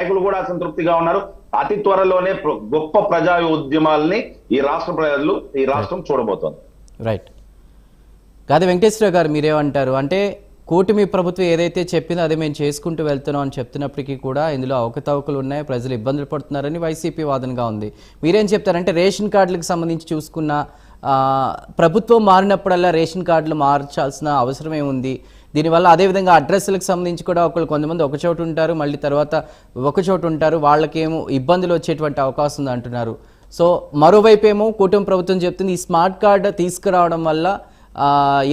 నాయకులు కూడా అసంతృప్తిగా ఉన్నారు. అతి త్వరలోనే గొప్ప ప్రజా ఉద్యమాల్ని ఈ రాష్ట్ర ప్రజలు ఈ రాష్ట్రం చూడబోతోంది. రైట్ కాదు వెంకటేశ్వర గారు మీరేమంటారు? అంటే కూటమి ప్రభుత్వం ఏదైతే చెప్పిందో అదే మేము చేసుకుంటూ వెళ్తున్నాం అని చెప్తున్నప్పటికీ కూడా ఇందులో అవకతవకలు ఉన్నాయి. ప్రజలు ఇబ్బందులు పడుతున్నారని వైసీపీ వాదనగా ఉంది. మీరేం చెప్తారంటే రేషన్ కార్డులకు సంబంధించి చూసుకున్న ప్రభుత్వం మారినప్పుడల్లా రేషన్ కార్డులు మార్చాల్సిన అవసరం ఏముంది? దీనివల్ల అదేవిధంగా అడ్రస్లకు సంబంధించి కూడా ఒకళ్ళు కొంతమంది ఒక చోటు ఉంటారు మళ్ళీ తర్వాత ఒక చోటు ఉంటారు. వాళ్ళకేమో ఇబ్బందులు వచ్చేటువంటి అవకాశం ఉంది అంటున్నారు. సో మరోవైపు ఏమో కూటమి ప్రభుత్వం చెప్తుంది ఈ స్మార్ట్ కార్డ్ తీసుకురావడం వల్ల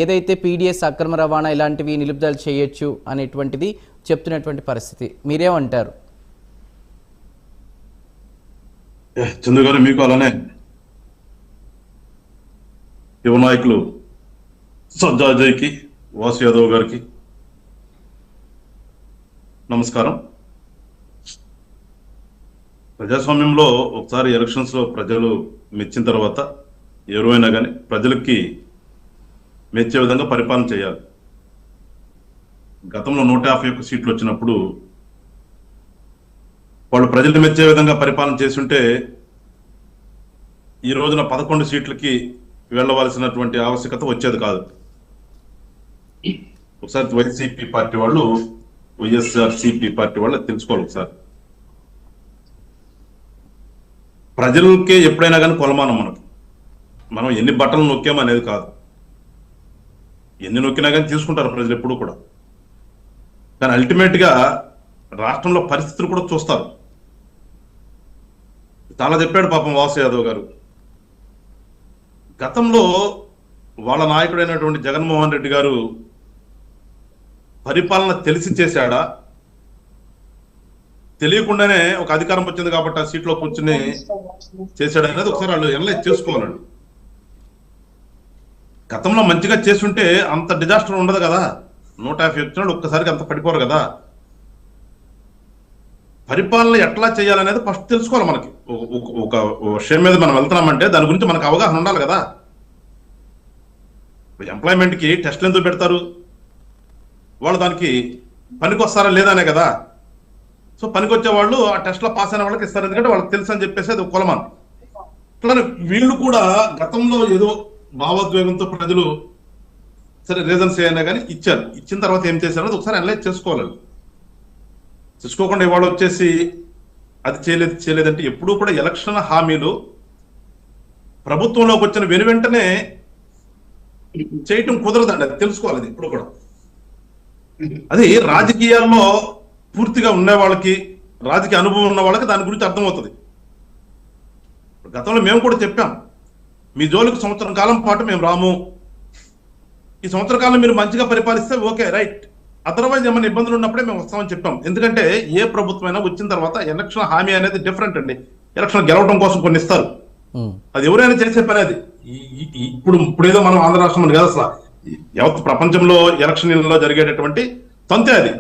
ఏదైతే పీడిఎస్ అక్రమ రవాణా ఇలాంటివి నిలుపుదల చేయొచ్చు అనేటువంటిది చెప్తున్నటువంటి పరిస్థితి. మీరేమంటారు? చంద్ర గారు మీకు అలానే యువ నాయకులు సజ్జాజయ్కి వాసు యాదవ్ గారికి నమస్కారం. ప్రజాస్వామ్యంలో ఒకసారి ఎలక్షన్స్లో ప్రజలు మెచ్చిన తర్వాత ఎవరైనా కానీ ప్రజలకి మెచ్చే విధంగా పరిపాలన చేయాలి. గతంలో నూట యాభై ఒక్క సీట్లు వచ్చినప్పుడు వాళ్ళు ప్రజలు మెచ్చే విధంగా పరిపాలన చేస్తుంటే ఈ రోజున పదకొండు సీట్లకి వెళ్ళవలసినటువంటి ఆవశ్యకత వచ్చేది కాదు. ఒకసారి వైసీపీ పార్టీ వాళ్ళు వైఎస్ఆర్ సిపి పార్టీ వాళ్ళు తెలుసుకోవాలి ఒకసారి. ప్రజలకే ఎప్పుడైనా కానీ కొలమానం మనకు. మనం ఎన్ని బట్టలు నొక్కామనేది కాదు. ఎన్ని నొక్కినా కానీ తీసుకుంటారు ప్రజలు ఎప్పుడు కూడా. కానీ అల్టిమేట్గా రాష్ట్రంలో పరిస్థితులు కూడా చూస్తారు. చాలా చెప్పాడు పాపం వాసు యాదవ్ గారు. గతంలో వాళ్ళ నాయకుడైనటువంటి జగన్మోహన్ రెడ్డి గారు పరిపాలన తెలిసి చేశాడా? తెలియకుండానే ఒక అధికారం వచ్చింది కాబట్టి ఆ సీట్లో కూర్చుని చేశాడు అనేది ఒకసారి వాళ్ళు ఎనలైజ్ చేసుకోవాలండి గతంలో మంచిగా చేస్తుంటే అంత డిజాస్టర్ ఉండదు కదా. నూట యాభై వచ్చినాడు ఒక్కసారికి అంత పడిపోరు కదా. పరిపాలన ఎట్లా చేయాలనేది ఫస్ట్ తెలుసుకోవాలి మనకి. ఒక- విషయం మీద మనం వెళ్తున్నామంటే దాని గురించి మనకు అవగాహన ఉండాలి కదా. ఎంప్లాయ్మెంట్కి టెస్ట్లు ఎందుకు పెడతారు? వాళ్ళు దానికి పనికొస్తారా లేదా లేదనే కదా? సో పనికొచ్చే వాళ్ళు ఆ టెస్ట్లో పాస్ అయిన వాళ్ళకి ఇస్తారు. ఎందుకంటే వాళ్ళకి తెలుసు అని చెప్పేసి అది ఒక కొలమానం అట్లానే వీళ్ళు కూడా గతంలో ఏదో భావోద్వేగంతో ప్రజలు సరే రీజన్స్ ఏమైనా కానీ ఇచ్చారు. ఇచ్చిన తర్వాత ఏం చేశారు అది ఒకసారి అనలైజ్ చేసుకోవాలి చేసుకోకుండా ఇవాళ వచ్చేసి అది చేయలేదు చేయలేదంటే ఎప్పుడూ కూడా ఎలక్షన్ హామీలు ప్రభుత్వంలోకి వచ్చిన వెను వెంటనే చేయటం కుదరదండి. అది తెలుసుకోవాలి అది ఇప్పుడు కూడా. అది రాజకీయాల్లో పూర్తిగా ఉండే వాళ్ళకి రాజకీయ అనుభవం ఉన్న వాళ్ళకి దాని గురించి అర్థమవుతుంది. గతంలో మేము కూడా చెప్పాం మీ జోలికి సంవత్సరం కాలం పాటు మేము రాము. ఈ సంవత్సర కాలం మీరు మంచిగా పరిపాలిస్తే ఓకే రైట్. అదర్వైజ్ ఏమైనా ఇబ్బందులు ఉన్నప్పుడే మేము వస్తామని చెప్పాం. ఎందుకంటే ఏ ప్రభుత్వమైనా వచ్చిన తర్వాత ఎలక్షన్ హామీ అనేది డిఫరెంట్ అండి. ఎలక్షన్ గెలవడం కోసం కొన్ని ఇస్తారు. అది ఎవరైనా చేసే పని అది. ఇప్పుడు ఇప్పుడు ఏదో మనం ఆంధ్ర రాష్ట్రం అని కాదు అసలు. యావత్ ప్రపంచంలో ఎలక్షన్లో జరిగేటటువంటి తంతే అది.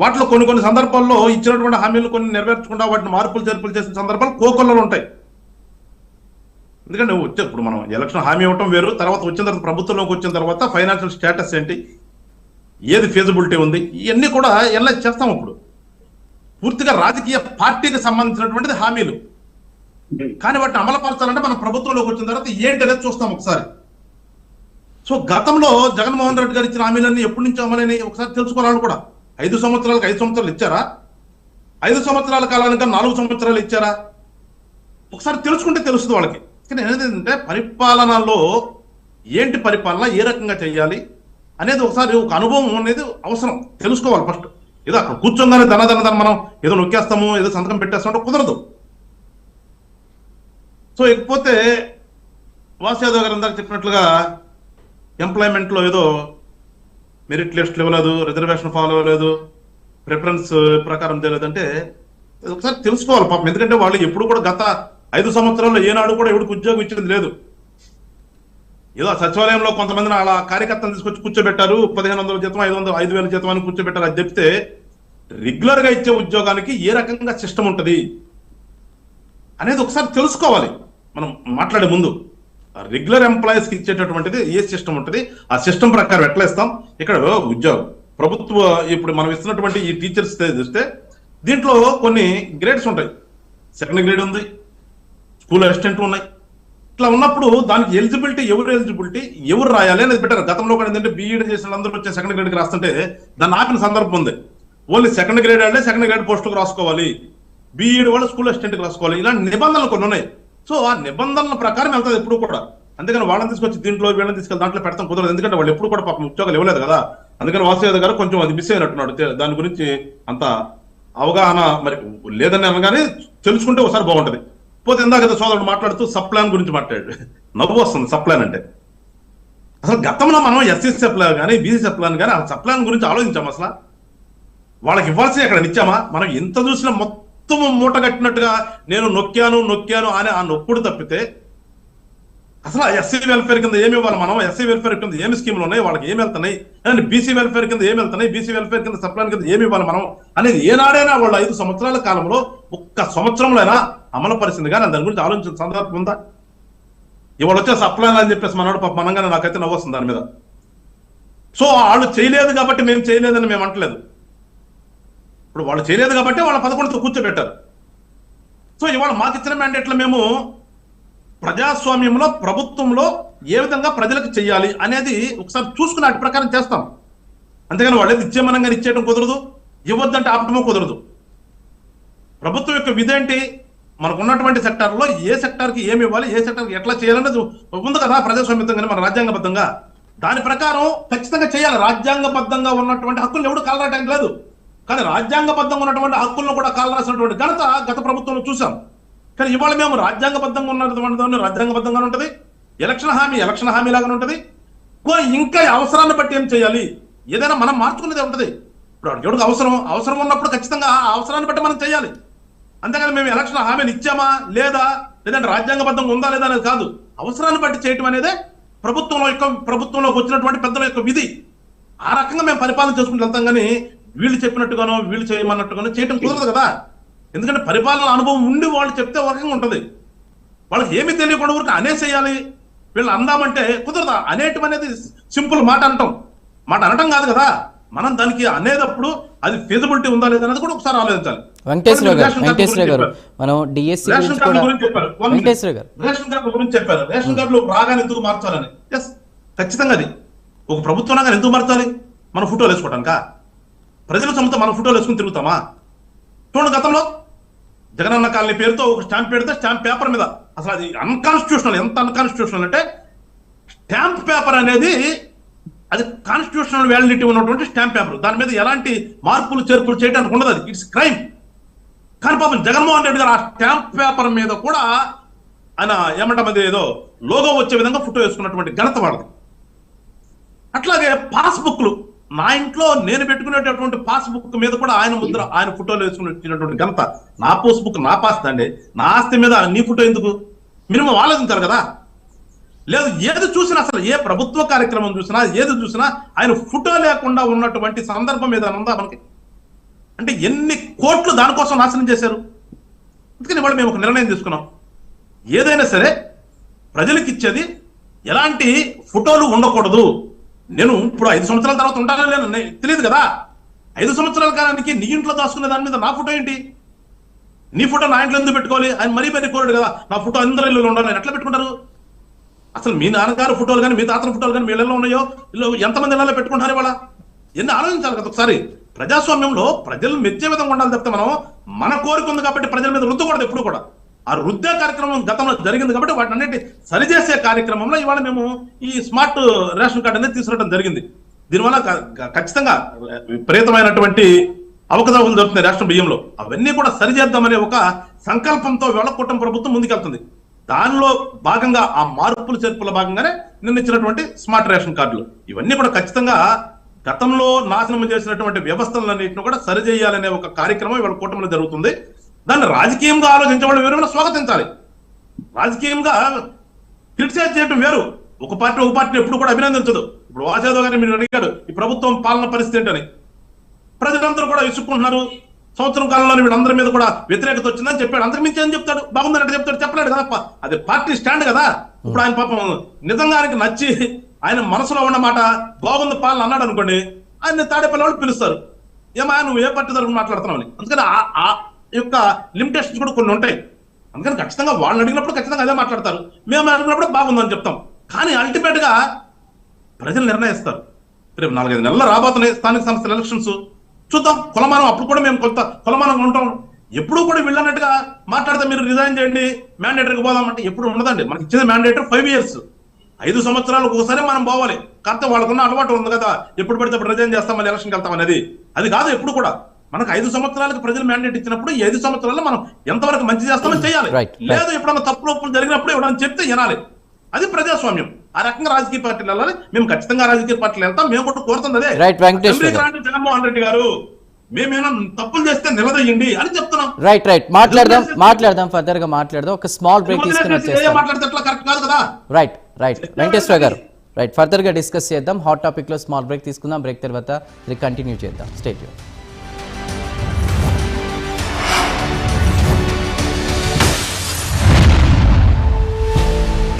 వాటిలో కొన్ని కొన్ని సందర్భాల్లో ఇచ్చినటువంటి హామీలు కొన్ని నెరవేర్చకుండా వాటిని మార్పులు చేర్పులు చేసిన సందర్భాలు కోకొల్లలు ఉంటాయి. ఎందుకంటే వచ్చే ఇప్పుడు మనం ఎలక్షన్ హామీ ఇవ్వటం వేరు తర్వాత వచ్చిన తర్వాత ప్రభుత్వంలోకి వచ్చిన తర్వాత ఫైనాన్షియల్ స్టేటస్ ఏంటి ఏది ఫీజిబిలిటీ ఉంది ఇవన్నీ కూడా ఎలా చేస్తాం ఇప్పుడు. పూర్తిగా రాజకీయ పార్టీకి సంబంధించినటువంటిది హామీలు. కానీ వాటిని అమలుపరచాలంటే మనం ప్రభుత్వంలోకి వచ్చిన తర్వాత ఏంటి అనేది చూస్తాం ఒకసారి. సో గతంలో జగన్మోహన్ రెడ్డి గారు ఇచ్చిన హామీలన్నీ ఎప్పటి నుంచి అమలని ఒకసారి తెలుసుకోవాలని కూడా ఐదు సంవత్సరాలకు ఐదు సంవత్సరాలు ఇచ్చారా? ఐదు సంవత్సరాల కాలానికి నాలుగు సంవత్సరాలు ఇచ్చారా? ఒకసారి తెలుసుకుంటే తెలుస్తుంది వాళ్ళకి. కానీ ఏంటంటే పరిపాలనలో ఏంటి పరిపాలన ఏ రకంగా చేయాలి అనేది ఒకసారి ఒక అనుభవం అనేది అవసరం. తెలుసుకోవాలి ఫస్ట్. ఏదో అక్కడ కూర్చోగానే ధన ధన ధన మనం ఏదో నొక్కేస్తాము ఏదో సంతకం పెట్టేస్తామంటే కుదరదు. సో ఇకపోతే వాసు యాదవ్ గారు ఇందాక చెప్పినట్లుగా ఎంప్లాయ్మెంట్లో ఏదో మెరిట్ లిస్ట్ ఇవ్వలేదు రిజర్వేషన్ ఫాలో అవ్వలేదు ప్రిఫరెన్స్ ప్రకారం తెలియదంటే ఒకసారి తెలుసుకోవాలి పాపం. ఎందుకంటే వాళ్ళు ఎప్పుడు కూడా గత ఐదు సంవత్సరాల్లో ఏనాడు కూడా ఎవరికి ఉద్యోగం ఇచ్చింది లేదు. ఏదో సచివాలయంలో కొంతమందిని అలా కార్యకర్తలు తీసుకొచ్చి కూర్చోబెట్టారు పదిహేను వందల జీతం ఐదు వందల ఐదు వేల జీతం అని కూర్చోబెట్టారు అది చెప్తే రెగ్యులర్గా ఇచ్చే ఉద్యోగానికి ఏ రకంగా సిస్టమ్ ఉంటుంది అనేది ఒకసారి తెలుసుకోవాలి. మనం మాట్లాడే ముందు. రెగ్యులర్ ఎంప్లాయీస్కి ఇచ్చేటటువంటిది ఏ సిస్టమ్ ఉంటుంది? ఆ సిస్టమ్ ప్రకారం ఎట్లా ఇస్తాం? ఇక్కడ ఉద్యోగం. ప్రభుత్వ ఇప్పుడు మనం ఇస్తున్నటువంటి ఈ టీచర్స్ చూస్తే దీంట్లో కొన్ని గ్రేడ్స్ ఉంటాయి. సెకండ్ గ్రేడ్ ఉంది స్కూల్ అసిస్టెంట్ ఉన్నాయి. ఇట్లా ఉన్నప్పుడు దానికి ఎలిజిబిలిటీ ఎవరు ఎలిజిబిలిటీ ఎవరు రాయాలి అనేది పెట్టారు గతంలో కూడా ఏంటంటే బీఈడి చేసిన అందరూ వచ్చే సెకండ్ గ్రేడ్కి రాస్తుంటే దాన్ని ఆపిన సందర్భం ఉంది. ఓన్లీ సెకండ్ గ్రేడ్ అంటే సెకండ్ గ్రేడ్ పోస్టుకు రాసుకోవాలి. బీఈడి వాళ్ళు స్కూల్ అసిస్టెంట్కి రాసుకోవాలి. ఇలాంటి నిబంధనలు కొన్ని ఉన్నాయి. సో ఆ నిబంధనల ప్రకారం వెళ్తుంది ఎప్పుడు కూడా. అందుకని వాళ్ళని తీసుకొచ్చి దీంట్లో వీళ్ళని తీసుకెళ్ళి దాంట్లో పెడతాం కుదరదు. ఎందుకంటే వాళ్ళు ఎప్పుడు కూడా పాపం ఉద్యోగాలు ఇవ్వలేదు కదా. అందుకని వాసుదేవ్ గారు కొంచెం అది మిస్ అయినట్టున్నాడు. దాని గురించి అంత అవగాహన మరి లేదని అనగానే తెలుసుకుంటే ఒకసారి బాగుంటది. పోతే ఇందాక సోదరుడు మాట్లాడుతూ సప్లాన్ గురించి మాట్లాడాడు. నవ్వు వస్తుంది సప్లాన్ అంటే. అసలు గతంలో మనం ఎస్సీ సప్లాన్ కానీ బీసీ సప్లాన్ కానీ ఆ సప్లాన్ గురించి ఆలోచించాం అసలు? వాళ్ళకి ఇవ్వాల్సి అక్కడ ఇచ్చామా మనం ఎంత చూసినా మొత్తం మూట కట్టినట్టుగా నేను నొక్కాను నొక్కాను అని ఆ నొప్పుడు తప్పితే అసలు ఎస్సీ వెల్ఫేర్ కింద ఏమి ఇవ్వాలి మనం? ఎస్సీ వెల్ఫేర్ కింద ఏమి స్కీములు ఉన్నాయి? వాళ్ళకి ఏమి వెళ్తున్నాయి? అండ్ బీసీ వెల్ఫేర్ కింద ఏమి వెళ్తున్నాయి? బీసీ వెల్ఫేర్ కింద సప్లాన్ కింద ఏమి ఇవ్వాలి మనం? అనేది ఏనాడైనా వాళ్ళు ఐదు సంవత్సరాల కాలంలో ఒక్క సంవత్సరంలోనైనా అమలు పరిచింది? కానీ దాని గురించి ఆలోచించిన సందర్భం ఉందా? ఇవాళ వచ్చే సప్లాన్ అని చెప్పేసి మనోడు పాప మనంగానే నాకైతే నవ్వొస్తుంది దాని మీద. సో వాళ్ళు చేయలేదు కాబట్టి మేము చేయలేదని మేము అంటలేదు. ఇప్పుడు వాళ్ళు చేయలేదు కాబట్టి వాళ్ళ పదకొండుతో కూర్చోబెట్టారు. సో ఇవాళ మాకు ఇచ్చిన మ్యాండేట్లో మేము ప్రజాస్వామ్యంలో ప్రభుత్వంలో ఏ విధంగా ప్రజలకు చేయాలి అనేది ఒకసారి చూసుకుని అటు ప్రకారం చేస్తాం. అంతేగాని వాళ్ళేది ఇచ్చేమనంగా ఇచ్చేయడం కుదరదు ఇవ్వద్దంటే ఆపటమో కుదరదు. ప్రభుత్వం యొక్క విధి ఏంటి? మనకు ఉన్నటువంటి సెక్టార్లో ఏ సెక్టార్కి ఏమి ఇవ్వాలి ఏ సెక్టార్కి ఎట్లా చేయాలనేది ఉంది కదా ప్రజాస్వామ్యంగా మన రాజ్యాంగబద్ధంగా. దాని ప్రకారం ఖచ్చితంగా చేయాలి. రాజ్యాంగబద్ధంగా ఉన్నటువంటి హక్కులు ఎవడు కాలరాయడానికి లేదు. కానీ రాజ్యాంగబద్ధంగా ఉన్నటువంటి హక్కులను కూడా కాలరాసినటువంటి ఘనత గత ప్రభుత్వంలో చూసాం కానీ ఇవాళ మేము రాజ్యాంగబద్ధంగా ఉన్నటువంటి రాజ్యాంగబద్ధంగా ఉంటుంది. ఎలక్షన్ హామీ ఎలక్షన్ హామీ లాగానే ఉంటుంది. పోనీ ఇంకా అవసరాన్ని బట్టి ఏం చేయాలి? ఏదైనా మనం మార్చుకునేది ఉంటుంది. ఇప్పుడు ఎవరికి అవసరం? అవసరం ఉన్నప్పుడు ఖచ్చితంగా ఆ అవసరాన్ని బట్టి మనం చేయాలి. అంతేకాని మేము ఎలక్షన్ హామీని ఇచ్చామా? లేదా? లేదంటే రాజ్యాంగబద్ధంగా ఉందా లేదా అనేది కాదు. అవసరాన్ని బట్టి చేయటం అనేదే ప్రభుత్వంలో యొక్క ప్రభుత్వంలోకి వచ్చినటువంటి పెద్దల యొక్క విధి. ఆ రకంగా మేము పరిపాలన చేసుకుంటూ వెళ్తాం. కానీ వీళ్ళు చెప్పినట్టుగానో వీళ్ళు చేయమన్నట్టుగానో చేయటం కుదరదు కదా. ఎందుకంటే పరిపాలన అనుభవం ఉండి వాళ్ళు చెప్తే ఒక రకంగా ఉంటుంది. వాళ్ళకి ఏమీ తెలియకుండా ఊరికి అనేసేయాలి వీళ్ళు అందామంటే కుదరదు? అనేటం అనేది సింపుల్ మాట అంటాం మాట అనటం కాదు కదా. మనం దానికి అనేటప్పుడు అది ఫీజిబిలిటీ ఉందా లేదా అనేది కూడా ఒకసారి ఆలోచించాలి. వెంకటేశ్వర గారు వెంకటేశ్వర గారు మనం డిఎస్సి రేషన్ కార్డు గురించి చెప్పారు. వెంకటేశ్వర గారు. రేషన్ కార్డు గురించి చెప్పారు. రేషన్ కార్డులో రాగానే ఎందుకు మార్చాలని? ఎస్ ఖచ్చితంగా అది. ఒక ప్రభుత్వం రాగానే ఎందుకు మార్చాలి? మన ఫోటోలు వేసుకోవటానికా? ప్రజల సొంత మన ఫోటోలు వేసుకుని తిరుగుతామా? చూడండి గతంలో జగనన్న కాలనీ పేరుతో ఒక స్టాంప్ పెడితే స్టాంప్ పేపర్ మీద అసలు అది అన్కాన్స్టిట్యూషనల్ ఎంత అన్కాన్స్టిట్యూషనల్ అంటే స్టాంప్ పేపర్ అనేది అది కాన్స్టిట్యూషనల్ వ్యాలిడిటీ ఉన్నటువంటి స్టాంప్ పేపర్. దాని మీద ఎలాంటి మార్పులు చేర్పులు చేయడానికి ఉండదు అది. ఇట్స్ క్రైమ్ కానీ పాపం జగన్మోహన్ రెడ్డి గారు ఆ స్టాంప్ పేపర్ మీద కూడా ఆయన ఏమంటామది ఏదో లోగో వచ్చే విధంగా ఫోటో వేసుకున్నటువంటి ఘనత వాళ్ళది. అట్లాగే పాస్బుక్లు. నా ఇంట్లో నేను పెట్టుకునేటటువంటి పాస్బుక్ మీద కూడా ఆయన ముద్ర ఆయన ఫోటోలు వేసుకుని వచ్చినటువంటి ఘనత. నా పాస్బుక్ నా పాస్ అండి. నా ఆస్తి మీద నీ ఫోటో ఎందుకు? మినిమం ఆలోచించాలి కదా. లేదు ఏది చూసినా అసలు ఏ ప్రభుత్వ కార్యక్రమం చూసినా ఏది చూసినా ఆయన ఫోటో లేకుండా ఉన్నటువంటి సందర్భం ఏదైనా ఉందా మనకి? అంటే ఎన్ని కోట్లు దానికోసం నాశనం చేశారు? అందుకని ఇవాళ మేము ఒక నిర్ణయం తీసుకున్నాం. ఏదైనా సరే ప్రజలకు ఇచ్చేది ఎలాంటి ఫోటోలు ఉండకూడదు. నేను ఇప్పుడు ఐదు సంవత్సరాల తర్వాత ఉంటానో లేదో తెలియదు కదా. ఐదు సంవత్సరాల కాలానికి నీ ఇంట్లో దాచుకునే దాని మీద నా ఫోటో ఏంటి? నీ ఫోటో నా ఇంట్లో ఎందుకు పెట్టుకోవాలి? ఆయన మరీ మరీ కోరాడు కదా. నా ఫోటో అందరి ఇల్లు ఉండాలి ఎట్లా పెట్టుకుంటారు? అసలు మీ నాన్నగారు ఫోటోలు కానీ మీ తాతల ఫోటోలు కానీ మీ ఇళ్ళలో ఉన్నాయో? ఇల్లు ఎంతమంది ఇళ్ళలో పెట్టుకుంటారు ఇవాళ? ఎన్ని ఆలోచించాలి కదా ఒకసారి. ప్రజాస్వామ్యంలో ప్రజలు మెచ్చే విధంగా ఉండాలి తప్పితే మనం మన కోరిక ఉంది కాబట్టి ప్రజల మీద రుద్దకూడదు ఎప్పుడు కూడా. ఆ వృద్ధ కార్యక్రమం గతంలో జరిగింది కాబట్టి వాటి అన్నిటి సరిచేసే కార్యక్రమంలో ఇవాళ మేము ఈ స్మార్ట్ రేషన్ కార్డు అనేది తీసుకురావడం జరిగింది. దీనివల్ల ఖచ్చితంగా విపరీతమైనటువంటి అవకతవకలు జరుగుతున్నాయి రాష్ట్ర బియ్యంలో. అవన్నీ కూడా సరిచేద్దామనే ఒక సంకల్పంతో వేళ కూటమి ప్రభుత్వం ముందుకెళ్తుంది. దానిలో భాగంగా ఆ మార్పులు చేర్పుల భాగంగానే నిర్ణయించినటువంటి స్మార్ట్ రేషన్ కార్డులు. ఇవన్నీ కూడా ఖచ్చితంగా గతంలో నాశనం చేసినటువంటి వ్యవస్థలన్నింటిని కూడా సరిచేయాలనే ఒక కార్యక్రమం ఇవాళ కూటమిలో జరుగుతుంది. దాన్ని రాజకీయంగా ఆలోచించే వాళ్ళు ఎవరైనా స్వాగతించాలి. రాజకీయంగా క్రిటిసైజ్ చేయడం వేరు. ఒక పార్టీ ఒక పార్టీ ఎప్పుడు కూడా అభినందించదు. ఇప్పుడు వాసేదో గారిని మీరు అడిగాడు ఈ ప్రభుత్వం పాలన పరిస్థితి ఏంటని? ప్రజలందరూ కూడా విసుక్కుంటున్నారు. సంవత్సరం కాలంలో వీళ్ళందరి మీద కూడా వ్యతిరేకత వచ్చిందని చెప్పాడు. అంతకు మించి ఏం చెప్తాడు? బాగుందని చెప్తాడు. చెప్పలేడు కదా. అది పార్టీ స్టాండ్ కదా. ఇప్పుడు ఆయన పాపం నిజంగా ఆయనకి నచ్చి ఆయన మనసులో ఉన్న మాట బాగుంది పాలన అన్నాడు అనుకోండి ఆయన తాడేపల్లి వాళ్ళు పిలుస్తారు. ఏమా నువ్వు ఏ పార్టీ తరఫున మాట్లాడుతున్నావు? అని. అందుకని ఆ- ఆ యొక్క లిమిటేషన్స్ కూడా కొన్ని ఉంటాయి. అందుకని ఖచ్చితంగా వాళ్ళని అడిగినప్పుడు ఖచ్చితంగా అదే మాట్లాడతారు. మేము అడిగినప్పుడు బాగుందని చెప్తాం. కానీ అల్టిమేట్గా ప్రజలు నిర్ణయిస్తారు. రేపు నాలుగైదు నెలలు రాబోతున్నాయి స్థానిక సంస్థల ఎలక్షన్స్ చూద్దాం. కులమానం అప్పుడు కూడా మేము కొంత కులమానంగా ఉంటాం ఎప్పుడు కూడా వెళ్ళినట్టుగా మాట్లాడితే మీరు రిజైన్ చేయండి మ్యాండేటరీకి పోదాం అంటే ఎప్పుడు ఉండదండి. మనకి ఇచ్చిన మ్యాండేటరీ ఫైవ్ ఇయర్స్ ఐదు సంవత్సరాలకు ఒకసారి మనం పోవాలి. కాకపోతే వాళ్ళకున్న అలవాటు ఉంది కదా. ఎప్పుడు పడితే అప్పుడు రిజైన్ చేస్తాం మళ్ళీ ఎలక్షన్కి వెళ్తాం అనేది. అది కాదు ఎప్పుడు కూడా. మనకు ఐదు సంవత్సరాలకు ప్రజలు మ్యాండేట్ ఇచ్చినప్పుడు ఈ ఐదు సంవత్సరాల్లో మనం ఎంతవరకు మంచి చేస్తామో చేయాలి. Right, right. లేదు ఎప్పుడన్నా తప్పులు ఒప్పులు జరిగినప్పుడు ఎవడన్నా చెప్తే వినాలి. అది ప్రజాస్వామ్యం. ఆ రకంగా రాజకీయ పార్టీలు వెళ్ళాలి. మేము ఖచ్చితంగా రాజకీయ పార్టీలు వెళ్తాం. మేము కూడా కోరుతుంది అదే. జగన్మోహన్ రెడ్డి గారు మేమేమైనా తప్పులు చేస్తే నిలదయ్యండి అని చెప్తున్నాం. రైట్ రైట్ మాట్లాడదాం. మాట్లాడదాం ఫర్దర్గా మాట్లాడదాం. ఒక స్మాల్ బ్రేక్ తీసుకుని మాట్లాడితే కరెక్ట్ కాదు కదా? రైట్ రైట్ వెంకటేశ్వర గారు. రైట్ ఫర్దర్గా డిస్కస్ చేద్దాం. హాట్ టాపిక్లో స్మాల్ బ్రేక్ తీసుకుందాం. బ్రేక్ తర్వాత కంటిన్యూ చేద్దాం. స్టేట్